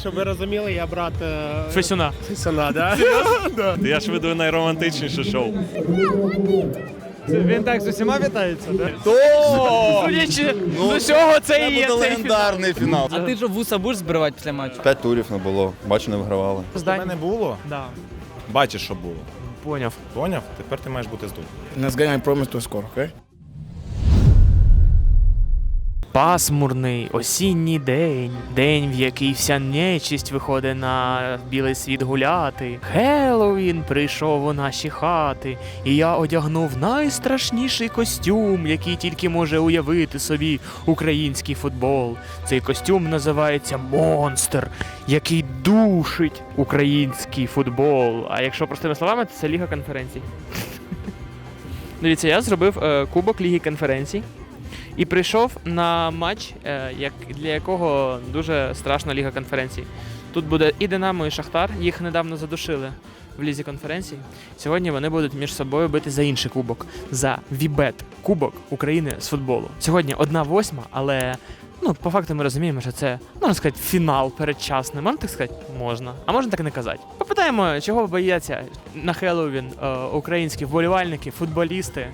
Щоб ви розуміли, я брат е, Фесюна. Фесюна, да? да. Я ж веду найромантичніше шоу. Він так з усіма вітається, да? Судячи з усього, це і є буде цей легендарний фінал. А ти ж вуса будеш збривати після матчу? П'ять турів не було, бачу, не вигравали. фінал. не було? Да. Бачиш, що було. Поняв. Поняв? Тепер ти маєш бути. Let's get I promise to score, okay? Пасмурний осінній день, день, в який вся нечисть виходить на білий світ гуляти. Хеллоуін прийшов у наші хати, і я одягнув найстрашніший костюм, який тільки може уявити собі український футбол. Цей костюм називається Монстр, який душить український футбол. А якщо простими словами, це Ліга конференцій. Дивіться, я зробив е, кубок Ліги конференцій. І прийшов на матч, е, як, для якого дуже страшна ліга конференцій. Тут буде і Динамо, і Шахтар. Їх недавно задушили в лізі конференцій. Сьогодні вони будуть між собою бити за інший кубок, за Вібет, Кубок України з футболу. Сьогодні одна восьма, але ну, по факту ми розуміємо, що це можна сказати фінал передчасний. Можна так сказати? Можна. А можна так не казати. Попитаємо, чого бояться на Хеллоуін е, українські вболівальники, футболісти.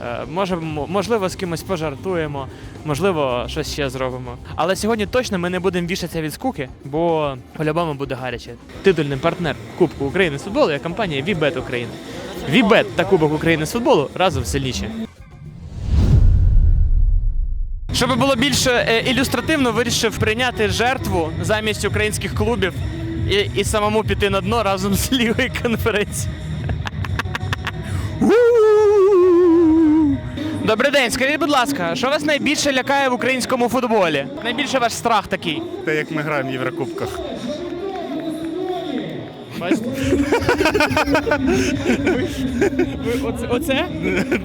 Е, Може, можливо, з кимось пожартуємо, можливо, щось ще зробимо. Але сьогодні точно ми не будемо вішатися від скуки, бо по-любому буде гаряче. Титульний партнер Кубку України з футболу є компанія Вібет України. Вібет та Кубок України з футболу разом сильніші. Щоб було більш е, ілюстративно, вирішив прийняти жертву замість українських клубів і, і самому піти на дно разом з лігою конференції. Добрий день, скажіть, будь ласка, що вас найбільше лякає в українському футболі? Найбільше ваш страх такий. Те, як ми граємо в Єврокубках. Бачите? Ви, оце? оце?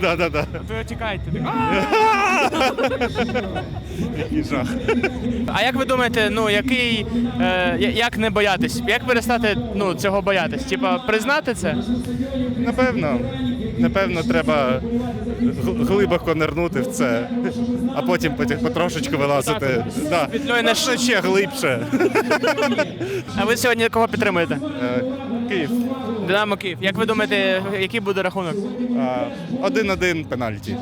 Да-да-да. Ви тікаєте. Який жах. А як ви думаєте, ну який е, я- як не боятись? Як перестати ну, цього боятись? Типа признати це? Напевно, напевно, треба гл- глибоко нирнути в це, а потім потім потрошечку вилазити. Да. На ш- ще глибше. А ви сьогодні кого підтримуєте? Е, Київ. Динамо Київ. Як ви думаєте, який буде рахунок? А, Один-один пенальті.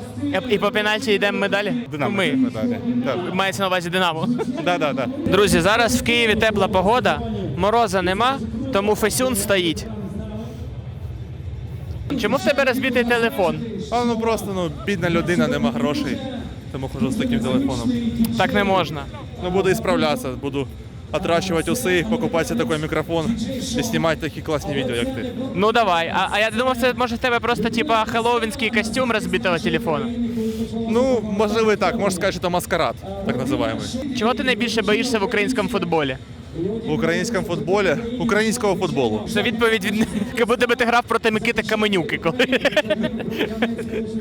І по пенальті йдемо ми далі? Динамо. Ми. Медалі. Да. Мається на увазі Динамо. Да, да, да. Друзі, зараз в Києві тепла погода, мороза нема, тому Фесюн стоїть. Чому в тебе розбитий телефон? А ну просто ну бідна людина, нема грошей, тому хожу з таким телефоном. Так не можна. Ну буду і справлятися, буду отращувати уси, покупать себе такой мікрофон і снимать такі класні видео, як ти. Ну давай. А, а я думав, це може в тебе просто типа хеллоуінський костюм розбитого телефону. Ну, можливо, і так, можна сказати, що це маскарад, так називаємо. Чого ти найбільше боїшся в українському футболі? В українському футболі, українського футболу. Це відповідь від як будто би ти грав проти Микити Каменюки, коли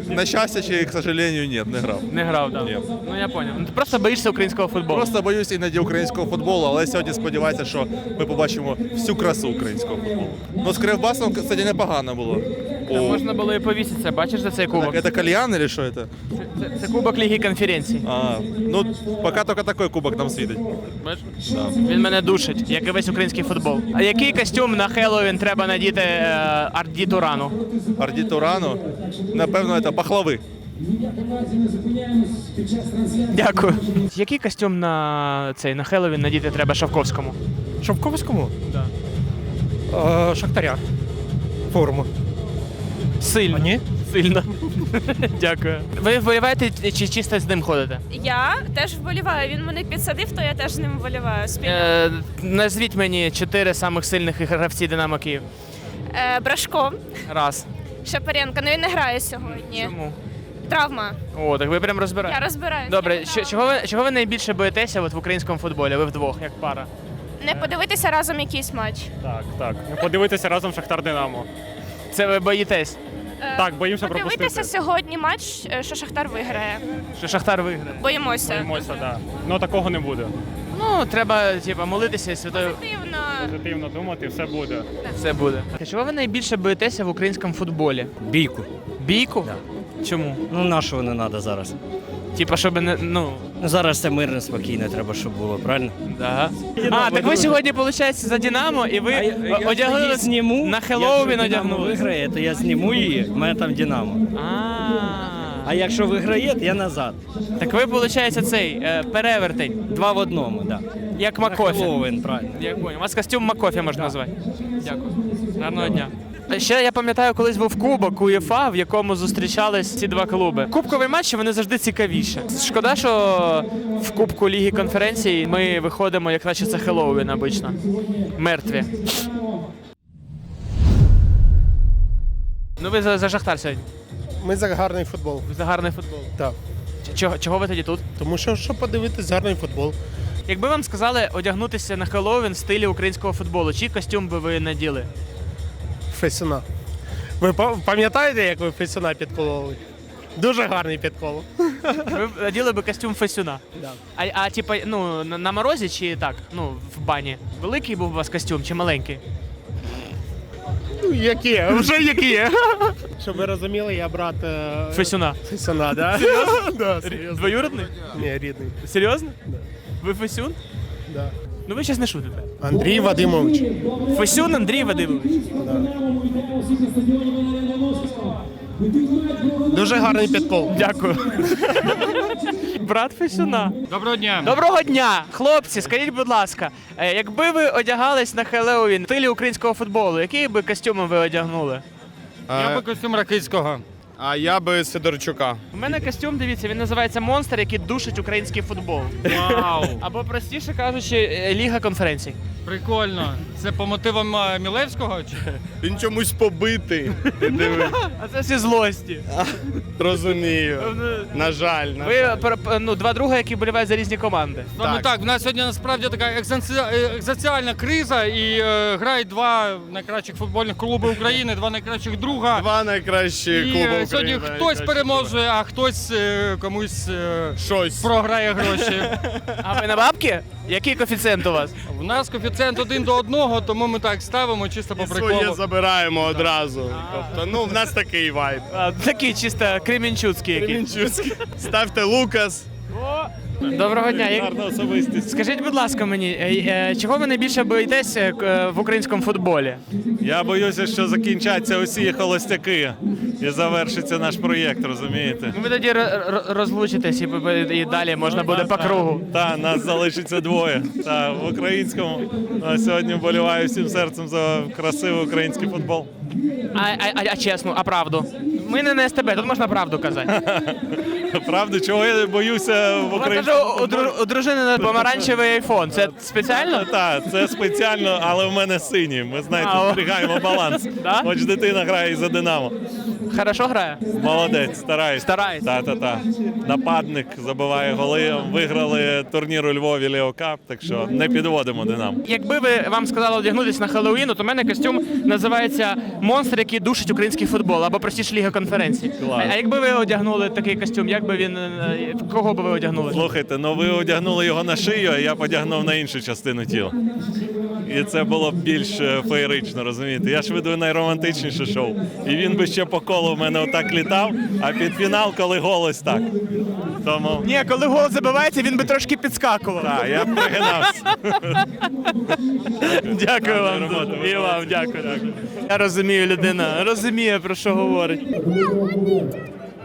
На щастя, чи, к сожалению, ні, не грав. не грав. Да. Ні. Ну я поняв. Ну, Ти просто боїшся українського футболу. Просто боюсь іноді українського футболу, але сьогодні сподіваюся, що ми побачимо всю красу українського футболу. Ну, з Кривбасом, кстати, непогано було. Там О, можна було і повіситися. Бачиш за цей кубок? Так, это кальян или що це? Це, це кубок Ліги конференцій. А, ну, поки тільки такий кубок нам світить. Бачиш? Він мене душить, як і весь український футбол. А який костюм на Хеллоуін треба надіти е, Арді Турану? Арді Турану, напевно, це пахлави. Дякую. Який костюм на цей на Хеллоуін надіти треба Шавковському? Шовковському? Да. Е, Шахтаря. Форму. Сильно. А? Сильно. Дякую. Ви вболіваєте чи чисто з ним ходите? Я теж вболіваю. Він мене підсадив, то я теж з ним вболіваю. Спільно. Е, назвіть мені чотири самих сильних гравці Динамо Київ. Е, Брашко, Раз. Шапаренко. Ну він не грає сьогодні. Чому? Травма. О, так ви прям Я розбираєте. розбираюся. Добре, Я що, не чого ви чого ви найбільше боїтеся от в українському футболі? Ви вдвох, як пара? Не подивитися разом якийсь матч. Так, так. Подивитися разом Шахтар Динамо. Це ви боїтесь, Е, Так, боїмося Подивитися Дивитися сьогодні матч, е, що Шахтар виграє. що Шахтар виграє. Боїмося. Боїмося, так. Ну такого не буде. Ну, треба, типа, молитися і святою. Позитивно. Позитивно думати, все буде. Все буде. Чого ви найбільше боїтеся в українському футболі? Бійку. Бійку? Чому? Ну нашого не треба зараз. Типа, щоб не. Ну. Ну, зараз це мирно, спокійно, треба, щоб було, правильно? Да. А, так ви сьогодні, виходить, за Динамо, і ви А я- одягли зніму, на Хеллоуін якщо Динамо одягнули. виграє, то я зніму її, в мене там Динамо. А. А якщо виграє, то я назад. Так ви, виходить, цей е, перевертень, Два в одному, так. Да. як Макофі. Хеллоуін, правильно. Я понял. У вас костюм Макофі можна назвати. Дякую. Гарного дня. Ще я пам'ятаю, колись був кубок УЄФА, в якому зустрічались ці два клуби. Кубкові матчі вони завжди цікавіші. Шкода, що в Кубку Ліги конференцій ми виходимо, як наче це Хеллоуін обично. Мертві. Ну ви за, за Шахтар сьогодні. Ми за гарний футбол. Ви за гарний футбол. Так. Чого, чого ви тоді тут? Тому що щоб подивитись гарний футбол. Якби вам сказали одягнутися на Хеллоуін в стилі українського футболу, чий костюм би ви наділи? Фесюна. Ви пам'ятаєте, як ви Фесюна підкололи? Дуже гарний підкол. Ви б наділи би костюм Фесюна. А, а типа, ну, на, на морозі чи так? Ну, в бані. Великий був у вас костюм чи маленький? Ну, які? Вже які? Щоб ви розуміли, я брат е, Фесюна. Фесюна, да? да, серйозно. Двоюродний? Ні, рідний. Серйозно? Да. Ви Фесюн? Да. Ну ви щас не шутите. Андрій Вадимович. Фесюн Андрій Вадимович. Дуже гарний підкол. Дякую. Брат Фесюна. Доброго дня. Доброго дня, хлопці. Скажіть, будь ласка, е, якби ви одягались на Хеллоуін в стилі українського футболу, який би костюм ви одягнули? Я би костюм Ракицького. А я би Сидорчука. У мене костюм, дивіться, він називається Монстр, який душить український футбол. Вау, Або простіше кажучи, е, Ліга конференцій. прикольно. Це по мотивам е, Мілевського? Чи? Він чомусь побитий. Ти диви. А це всі злості. Розумію. На жаль, на Ви пер- ну, два друга, які болівають за різні команди. Саме так, в нас сьогодні насправді така екзанці- е, екзистенціальна криза і е, грають два найкращих футбольних клуби України, два найкращих друга. Два найкращі І клуби е, України. Сьогодні хтось переможе, а хтось е, комусь е, Щось. програє гроші. А ви на бабки? Який коефіцієнт у вас? У нас коефіцієнт один до одного, тому ми так ставимо чисто по І своє приколу. забираємо одразу. Тобто, ну, в нас такий вайб. А, такий чисто кремінчуцький який. Кремінчуцький. Ставте Лукас. Доброго дня. Як- особистість. Скажіть, будь ласка, мені, е, е, чого ви найбільше боїтеся е, в українському футболі? Я боюся, що закінчаться усі холостяки і завершиться наш проєкт, розумієте? Ну, ви тоді розлучитесь і, і далі можна буде по кругу. Та нас залишиться двоє. Та в українському а сьогодні вболіваю всім серцем за красивий український футбол. А, а, а, а чесно, а правду? Ми не на СТБ, тут можна правду казати. Правда, чого я боюся в українському каже, у, дру- у дружини на помаранчевий айфон. Це спеціально? Так, це спеціально, але в мене синій. Ми знаєте, зберігаємо баланс. Да? Хоч дитина грає і за Динамо. Хорошо грає? Молодець, старається. Старається. Та, та, та. Нападник забиває голи. Виграли турнір у Львові Лео Кап, так що не підводимо Динамо. Якби ви вам сказали одягнутися на Хеллоуін, то в мене костюм називається Монстр, який душить український футбол, або простіше Ліга конференцій. А, Клас. а якби ви одягнули такий костюм, як би він е, кого би ви одягнули? Слухайте, ну ви одягнули його на шию, а я подягнув на іншу частину тіла. І це було б більш е, феєрично, розумієте? Я ж веду найромантичніше шоу. І він би ще по колу в мене отак літав, а під фінал, коли голос так. Тому Ні, коли гол забивається, він би трошки підскакував. так, я б пригинався. Дякую вам. дуже. І вам дякую. Я розумію, людина розуміє, про що говорить.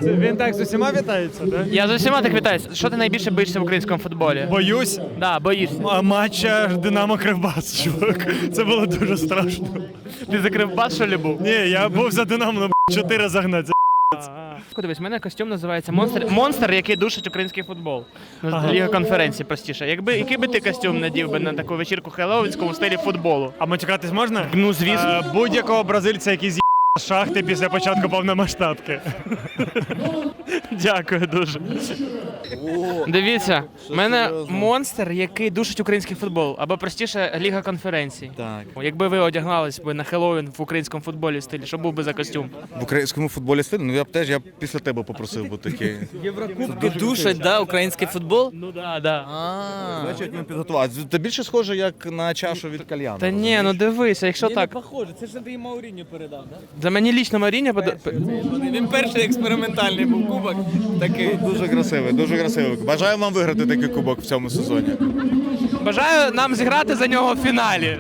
Він так з усіма вітається, так? Я з усіма так вітаюся. Що ти найбільше боїшся в українському футболі? Боюсь. Да, боїшся. Матча Динамо Кривбас, чувак. Це було дуже страшно. Ти закрив бас, що ли був? Ні, я був за Динамо на чотири загнати. Дивись, у мене костюм називається Монстр. Монстр, який душить український футбол. Ну, Ліга конференції простіше. Якби який би ти костюм надів би на таку вечірку хеллоуінську у стилі футболу? А матюкатись можна? Ну, звісно. Е, Будь-якого бразильця, який з'їв шахти після початку повномасштабки. Дякую дуже. Дивіться, в мене монстр, який душить український футбол, або простіше Ліга конференцій. Так. Якби ви одягнались би на Хеллоуін в українському футболі стилі, що був би за костюм? В українському футболі стиль, ну я б теж я б після тебе попросив би такий. Душать, да, український футбол? Ну да, да. Значить, він підготувався. Та більше схоже, як на чашу від кальяна. Та ні, ну дивися, якщо так. похоже, це ж ти Мауріню передав, да? За мені лічно Маріня подо... Він перший експериментальний був кубок. Такий. Дуже красивий, дуже красивий. Бажаю вам виграти такий кубок в цьому сезоні. Бажаю нам зіграти за нього в фіналі.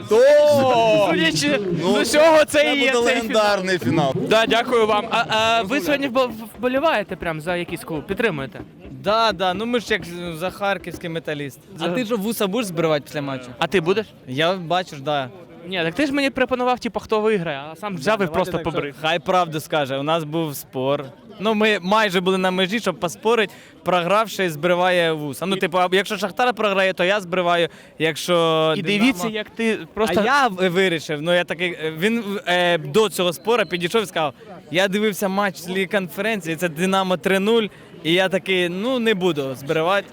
Судячи Ну, з усього, це, Це і є буде цей легендарний фінал. Да, дякую вам. А, а ви сьогодні вболіваєте прям за якийсь клуб? Підтримуєте? Да, да, ну ми ж як за харківський металіст. А ти що вуса будеш збривати після матчу? А ти будеш? Я бачу ж, да. Ні, так ти ж мені пропонував, типу, хто виграє, а сам взяв і просто побрив. Хай правду скаже. У нас був спор. Ну, ми майже були на межі, щоб поспорити. Програвший збриває вуса. Ну, типу, а якщо Шахтар програє, то я збриваю. Якщо І Динамо- дивіться, як ти просто. А я в- вирішив, ну я такий, він е, до цього спору підійшов і сказав: я дивився матч з Ліги конференції, це Динамо 3-0, і я такий, ну не буду збривати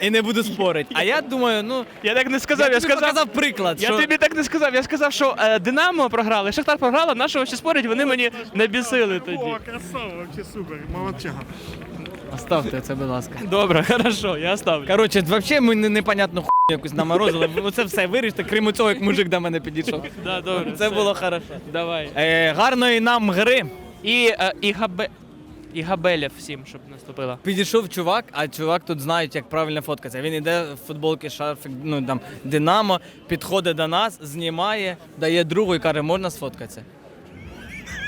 і не буду спорити. А я думаю, ну Я так не сказав, я, тобі сказав. показав приклад. Я що... тобі так не сказав. Я сказав, що е, Динамо програли, Шахтар програла, нашого ще спорять, вони мені не бісили тоді. красава, вообще супер, молодчага. Оставте це, будь ласка. Добре, хорошо, я ставлю. Коротше, взагалі ми не- непонятну хуйню якусь наморозили. Оце все вирішите, крім цього, як мужик до мене підійшов. Да, добре. Це все. було хорошо. Давай. Е, гарної нам гри. І, е, і, габе... і габелів всім, щоб наступила. Підійшов чувак, а чувак тут знають, як правильно фоткатися. Він іде в футболки шарфик, ну там Динамо, підходить до нас, знімає, дає другу і каже, можна сфоткатися.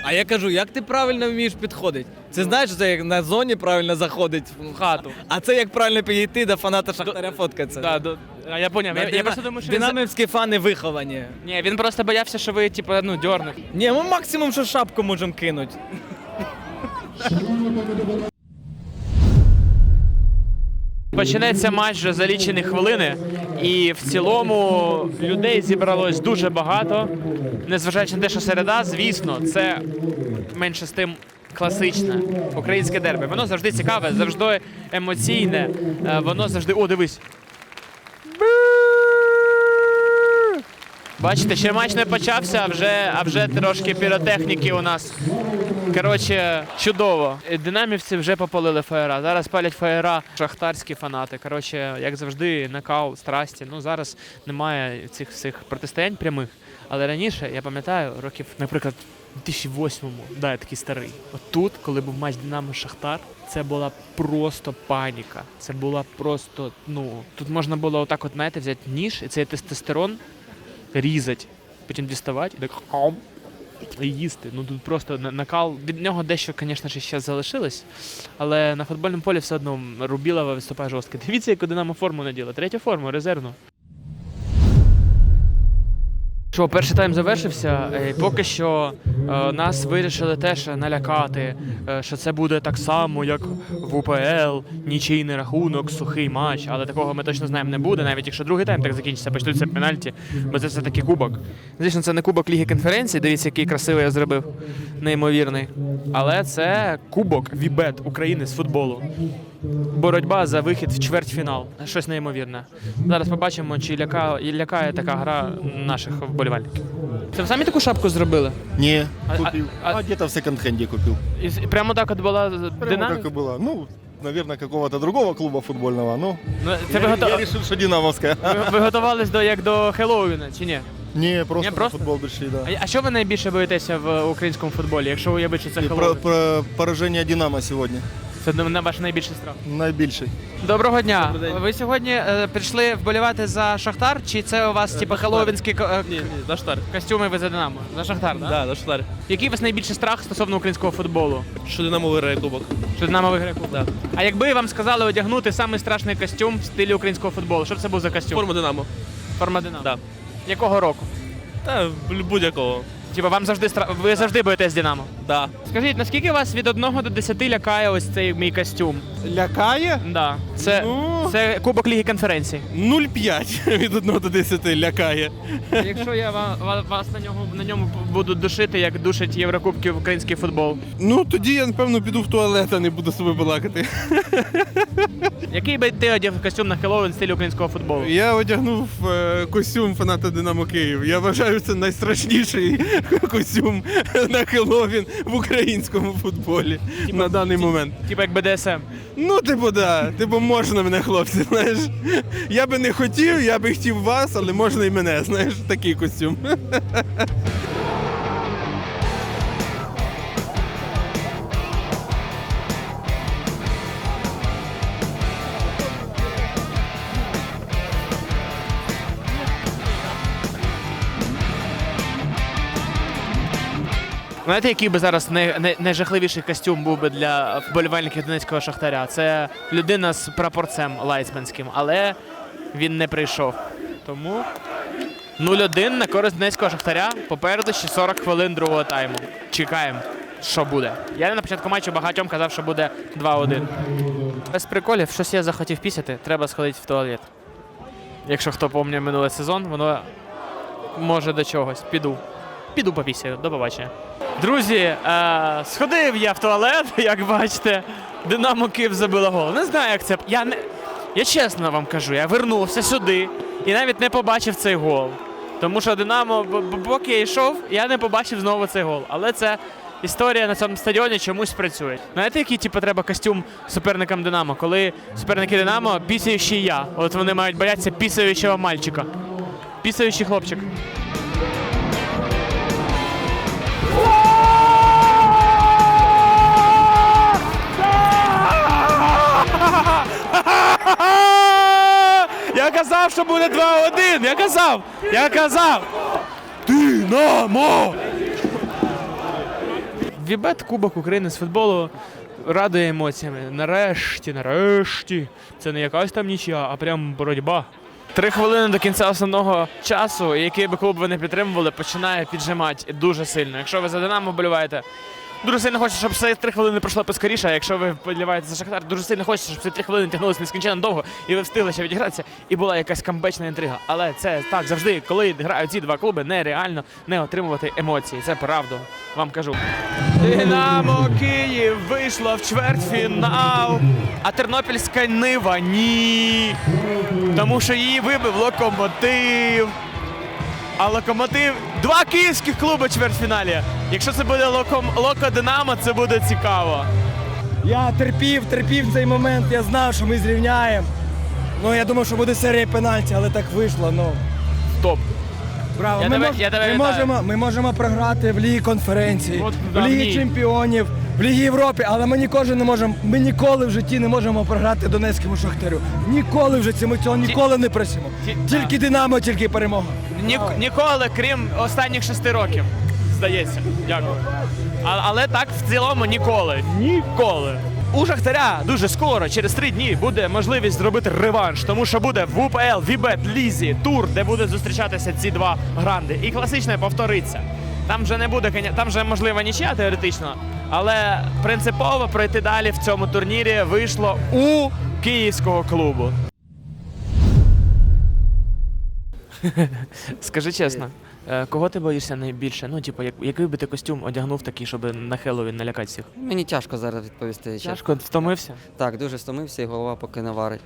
А я кажу, як ти правильно вмієш підходити? Це знаєш, це як на зоні правильно заходить в хату. А це як правильно підійти до фаната Шахтаря фоткатися. Да, до... а я поняв. Я, я просто думаю, що він... за- Динамівські фани виховані. Ні, він просто боявся, що ви, типу, ну, дьорнете. Ні, ми максимум, що шапку можемо кинути. Почнеться матч вже за лічені хвилини, і в цілому людей зібралось дуже багато. Незважаючи на те, що середа, звісно, це менше з тим класичне українське дербі. Воно завжди цікаве, завжди емоційне. е, Воно завжди. О, дивись. Бачите, ще матч не почався, а вже, а вже трошки піротехніки у нас. Коротше, чудово. Динамівці вже попалили фаєра. Зараз палять фаєра шахтарські фанати. Коротше, як завжди, накал, страсті. Ну зараз немає цих всіх протистоянь прямих. Але раніше, я пам'ятаю, років, наприклад, у 2008-му, да, я такий старий. От тут, коли був матч Динамо Шахтар, це була просто паніка. Це була просто, ну, тут можна було отак, от, знаєте, взяти ніж і цей тестостерон різати, потім діставати і так і їсти. Ну тут просто накал. Від нього дещо, звісно ще залишилось, але на футбольному полі все одно Рубілова виступає жорстко. Дивіться, яку Динамо форму наділа. Третю форму, резервну. Що, перший тайм завершився. Е, Поки що е, нас вирішили теж налякати, е, що це буде так само, як в УПЛ, нічийний рахунок, сухий матч, але такого ми точно знаємо не буде, навіть якщо другий тайм так закінчиться, почнуться пенальті, бо це все-таки кубок. Звісно, це не кубок Ліги конференції, дивіться, який красивий я зробив, неймовірний. Але це кубок Вібет України з футболу. Боротьба за вихід в чвертьфінал. Щось неймовірне. Зараз побачимо, чи лякає, лякає така гра наших вболівальників. Це ви самі таку шапку зробили? Не, А- купил. а- А, где-то в секонд-хенде купил. І з- прямо так от була Прямо Динамо? как и было. Ну, наверное, какого-то другого клуба футбольного. Ну, Ну, це ви, я, готов... я решил, что Динамовская. ви, ви готувались до як до Хеллоуіна, чи ні? Не, просто, Не, просто? на футбол пришли, да. А, а що ви найбільше боїтеся в українському футболі, якщо уявити, що це И про, Хеллоуін? про поражение Динамо сегодня. Це на ваш найбільший страх. Найбільший. Доброго дня. Ви сьогодні е, прийшли вболівати за Шахтар, чи це у вас типу хеллоуінські ко- е, Ні, ні, за Шахтар. костюми ви за Динамо? За Шахтар, так? Да, за Шахтар. Який у вас найбільший страх стосовно українського футболу? Що Динамо виграє кубок? Що Динамо виграє кубок? Да. А якби вам сказали одягнути самий страшний костюм в стилі українського футболу, що б це був за костюм? Форма Динамо. Форма Динамо? Да. Якого року? Та будь-якого. Типа вам завжди стра... ви завжди боїтесь Динамо? Да. Скажіть, наскільки вас від 1 до 10 лякає ось цей мій костюм? Лякає? Да. Це, Ну. це Кубок Ліги конференцій. 0,5 від 1 до 10 лякає. Якщо я ва- ва- вас на ньому на ньому буду душити, як душить Єврокубків український футбол. Ну тоді я напевно піду в туалет, а не буду себе балакати. Який би ти одяг костюм на Хеллоуін в стилі українського футболу? Я одягнув е, костюм фаната Динамо Київ. Я вважаю, це найстрашніший костюм на Хеллоуін в українському футболі на даний момент. Типа як БДСМ. Ну, типу, да. Типу, можна мене, хлопці, знаєш. Я би не хотів, я би хотів вас, але можна і мене, знаєш, такий костюм. Знаєте, який би зараз най, най, найжахливіший костюм був би для вболівальників Донецького Шахтаря? Це людина з прапорцем лайцманським, але він не прийшов. Тому 0-1 на користь Донецького Шахтаря. Попереду ще 40 хвилин другого тайму. Чекаємо, що буде. Я на початку матчу багатьом казав, що буде 2-1. Без приколів, щось я захотів пісяти, треба сходити в туалет. Якщо хто пам'ятає минулий сезон, воно може до чогось. Піду. Піду попісяю. До побачення. Друзі, е, сходив я в туалет, як бачите. Динамо Київ забило гол. Не знаю, як це. Я не. Я чесно вам кажу, я вернувся сюди і навіть не побачив цей гол. Тому що Динамо, поки я йшов, я не побачив знову цей гол. Але це історія на цьому стадіоні чомусь працює. Знаєте, який типу, треба костюм суперникам Динамо? Коли суперники Динамо пісяючий я. От вони мають боятися пісаючого мальчика. Пісаючий хлопчик. Я казав, що буде 2-1. Я казав. Я казав. Динамо! Вібет Кубок України з футболу радує емоціями. Нарешті, нарешті. Це не якась там нічия, а прям боротьба. Три хвилини до кінця основного часу, який би клуб ви не підтримували, починає піджимати дуже сильно. Якщо ви за Динамо вболіваєте, дуже сильно хочеться, щоб ці три хвилини пройшло поскоріше. А якщо ви вболіваєте за Шахтар, дуже сильно хочеться, щоб ці три хвилини тягнулися нескінченно довго, і ви встигли ще відігратися, і була якась камбечна інтрига. Але це так завжди, коли грають ці два клуби, нереально не отримувати емоції. Це правда. Вам кажу. Динамо Київ вийшло в чвертьфінал, а Тернопільська Нива ні. Тому що її вибив локомотив. А локомотив. Два київських клуби чвертьфіналі. Якщо це буде локом Локо Динамо, це буде цікаво. Я терпів, терпів цей момент, я знав, що ми зрівняємо. Ну, я думав, що буде серія пенальті, але так вийшло. Ну, Топ. браво. Я ми, тебе- мож- я тебе ми, вітаю. можемо, ми можемо програти в Лігі конференції, От в. Лігі чемпіонів, в Лігі Європи, але ми ніколи не можемо, ми ніколи в житті не можемо програти Донецькому Шахтарю. Ніколи в житті, ми цього ніколи не просимо. Тільки Динамо, тільки перемога. Ні, ніколи, крім останніх шести років. Здається. Дякую. А, але так в цілому ніколи. Ніколи. У Шахтаря дуже скоро, через три дні, буде можливість зробити реванш, тому що буде в УПЛ, Вібет, Лізі, тур, де будуть зустрічатися ці два гранди. І класичне повториться. Там вже не буде там вже можлива нічия теоретично, але принципово пройти далі в цьому турнірі вийшло у київського клубу. Скажи чесно, кого ти боїшся найбільше? Ну, типу, як, який би ти костюм одягнув такий, щоб на Хеллоуін налякати всіх? Мені тяжко зараз відповісти. Тяжко втомився? Так, дуже стомився і голова поки не варить.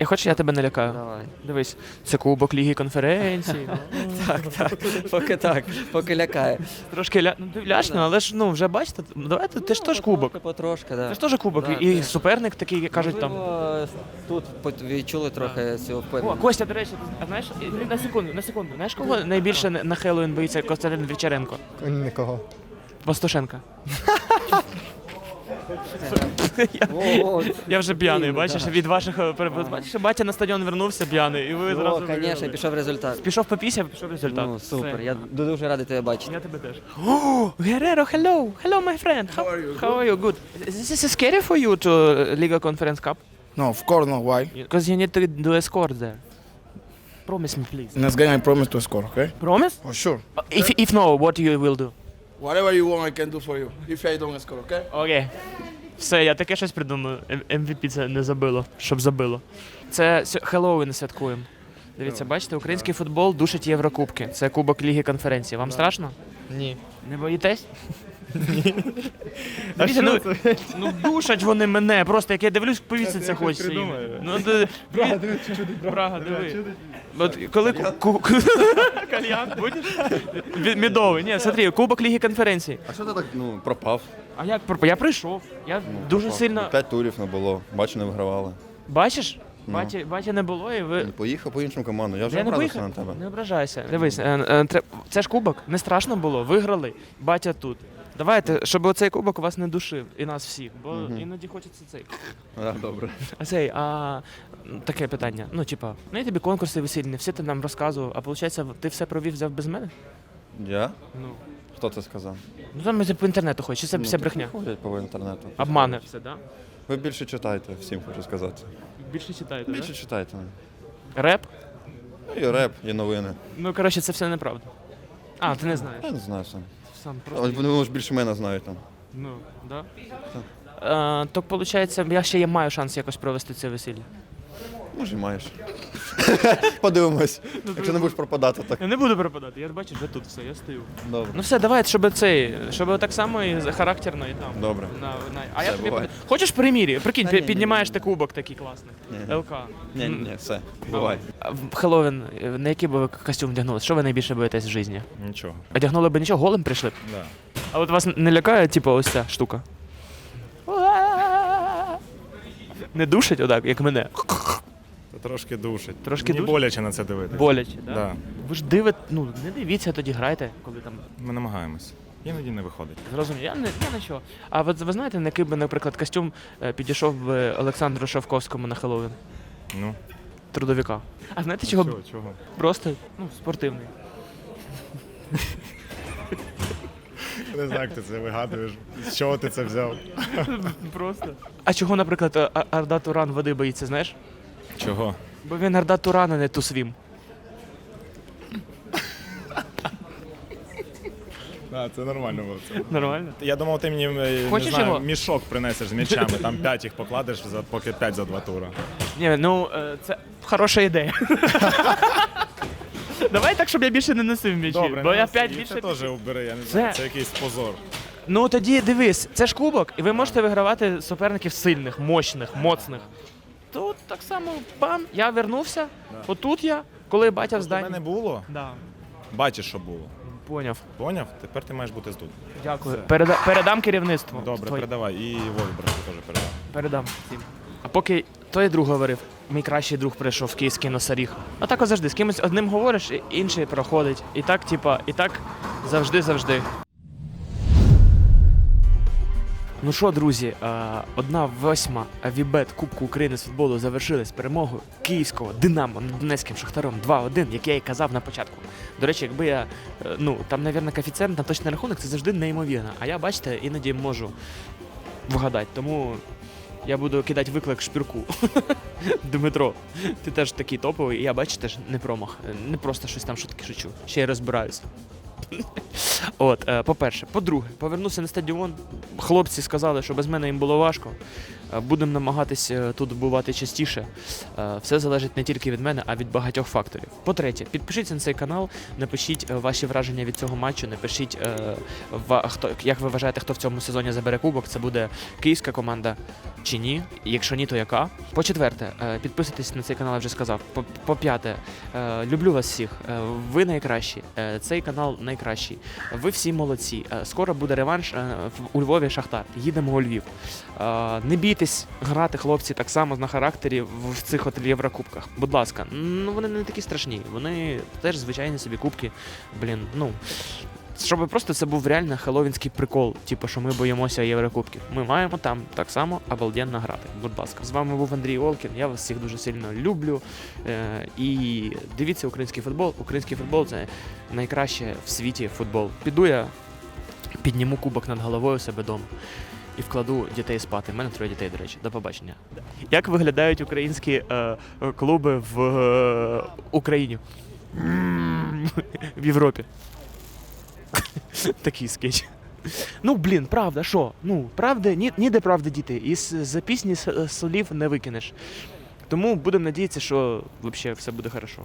Я, я тебе налякаю. Давай. Дивись, це кубок Ліги конференції. Так, так. Поки так, поки лякає. Трошки ля... ну, ти лячно, але ж ну вже бачите, ну, давайте ти ж теж кубок. Потрошки, да. Ти ж теж кубок. Да, і суперник такий кажуть там. Можливо, Тут відчули трохи цього О. Костя, до речі, ти- знаєш, на секунду, на секунду. Знаєш, кого найбільше на Хеллоуін боїться Костянтин Вівчаренко? Нікого. Пастушенка. я, я вже п'яний, бачиш, від ваших е, бачиш, батя на стадіон вернувся п'яний, і ви О, зразу. звісно, виграли. пішов результат. Пішов попісяв, пішов результат. Ну, супер. Все. Я дуже радий тебе бачити. Я тебе теж. Oh, Guerrero, hello. Hello, my friend. How, are you? How are you? Good. Is this scary for you to uh, Liga Conference Cup? No, of course not. Why? Because you need to do a score there. Promise me, please. Next game I promise to score, okay? Promise? For sure. If, if no, what you will do? Whatever you want I can do for you. If I don't score, okay? Окей. Все, я таке щось придумаю. М- MVP це не забило, щоб забило. Це сьо- Хеллоуін святкуємо. Дивіться, бачите, український футбол душить Єврокубки. Це Кубок Ліги конференції. Вам страшно? Ні. Не боїтесь? Ні. Дивіться, ну, ну душать вони мене, просто як я дивлюсь, повіситься хочеться. їм. Ну, де- Брага, диви. От коли ку- ку- кальян будеш? Мідовий. Ні, смотри, Кубок Ліги конференції. А що ти так ну, пропав? А як про- я прийшов? Я дуже сильно. П'ять турів не було, бач, не вигравали. Бачиш? Ну. Батя, батя не було, і ви. Поїхав по іншому команду. Я вже Я не образився поїхав. на тебе. Не ображайся. Дивись, е, е, тре- це ж кубок, не страшно було, виграли, батя тут. Давайте, щоб оцей кубок вас не душив і нас всіх, бо іноді хочеться цей. А, добре. А цей, а м, таке питання. Ну, типа, ну я тобі конкурси весільні, всі ти нам розказував, а виходить, ти все провів взяв без мене? Я? Ну. Хто це сказав? Ну там по інтернету ходять, чи це вся брехня? Ходять по інтернету. Обмане все, да? Ви більше читайте, всім хочу сказати. Більше читаєте, Більше читайте. Реп? Ну, і реп, і новини. Ну, коротше, це все неправда. А, ти не знаєш. Я не знаю сам. Сам Але просто. вони ж більше мене знають там. Ну, да. Е, то, виходить, я ще є маю шанс якось провести це весілля. Може, і маєш. Подивимось. Якщо не будеш пропадати, так. Я не буду пропадати, я бачиш, вже тут все, я стою. Добре. Ну все, давай, щоб цей, щоб так само і характерно, і там. Добре. На, на... А Все, я тобі бувай. Хочеш примірі? Прикинь, Та ні, пі- ні, піднімаєш ти кубок такий класний. Ні. ЛК. Ні, ні, ні, все. Бувай. А в Хеллоуін, е, на який би ви костюм вдягнули? Що ви найбільше боїтесь в житті? Нічого. Одягнули би нічого, голим прийшли б? Да. А от вас не лякає, типу, ось ця штука? Не душить отак, як мене. Трошки душить. Трошки Мені душить? боляче на це дивитися. Боляче, так? Да. Ви ж дивите, ну не дивіться, тоді грайте, коли там. Ми намагаємось. Іноді не виходить. Зрозуміло, я не я нічого. А от ви знаєте, на який би, наприклад, костюм е, підійшов би Олександру Шавковському на Хеллоуін? Ну. Трудовика. А знаєте чого? Чого? чого? Просто ну, спортивний. Не знаю, як ти це вигадуєш. З чого ти це взяв? Просто. А чого, наприклад, А- А- Арда Туран води боїться, знаєш? Чого? Бо він Арда Туран, а не Тусвім. А, це нормально було. Це. Нормально? Я думав, ти мені е, не Хочеш знаю, його? мішок принесеш з м'ячами, там 5 їх покладеш, за, поки 5 за два тура. Ні, ну е, це хороша ідея. Давай так, щоб я більше не носив м'ячі. Добре, бо я це- п'ять більше. Це теж убери, я не Це- знаю, це якийсь позор. Ну тоді дивись, це ж кубок, і ви можете вигравати суперників сильних, мощних, моцних. Так само бам, я вернувся. Отут я, коли батя в У зданні. мене було, Да. бачиш, що було. Поняв. Поняв? Тепер ти маєш бути тут. Дякую. Переда- передам керівництву. Добре, Твоє- передавай. І Вові брату теж передавай. Передам всім. А поки той друг говорив, мій кращий друг прийшов в київський носоріг. А так от завжди з кимось одним говориш, і інший проходить. І так, типа, і так завжди-завжди. Ну що, друзі, е, одна восьма Вібет Кубку України з футболу завершилась перемогою київського Динамо над Донецьким Шахтаром 2-1, як я і казав на початку. До речі, якби я, е, ну там, мабуть, коефіцієнт на точний рахунок, це завжди неймовірно. А я, бачите, іноді можу вгадати. Тому я буду кидати виклик шпірку. Дмитро, ти теж такий топовий, і я бачу теж не промах. Не просто щось там шутки шучу. Ще й розбираюся. От, е, по-перше. По-друге, повернувся на стадіон. Хлопці сказали, що без мене їм було важко. Е, Будемо намагатись е, тут бувати частіше. Е, Все залежить не тільки від мене, а від багатьох факторів. По-третє, підпишіться на цей канал, напишіть е, ваші враження від цього матчу, напишіть, хто, як ви вважаєте, хто в цьому сезоні забере кубок. Це буде київська команда чи ні? Якщо ні, то яка? По-четверте, е, підписуйтесь на цей канал, я вже сказав. По- По-п'яте, е, люблю вас всіх. Ви найкращі. Цей канал найкращий. Ви всі молодці. Скоро буде реванш у Львові Шахтар. Їдемо у Львів. Не бійтесь грати, хлопці, так само на характері в цих от Єврокубках. Будь ласка, ну вони не такі страшні. Вони теж звичайні собі кубки. Блін, ну. Щоб просто це був реально хеллоуінський прикол, типу, що ми боїмося Єврокубків. Ми маємо там так само обалденно грати. Будь ласка, з вами був Андрій Олкін. Я вас всіх дуже сильно люблю. Е, і дивіться український футбол. Український футбол це найкраще в світі футбол. Піду я, підніму кубок над головою себе вдома і вкладу дітей спати. У мене троє дітей, до речі. До побачення. Як виглядають українські е, е, клуби в е, Україні? В Європі. Такий скетч. Ну, блін, правда, що? Ну, правда, ні, ніде правди діти. Із за пісні с- слів не викинеш. Тому будемо надіятися, що взагалі все буде хорошо.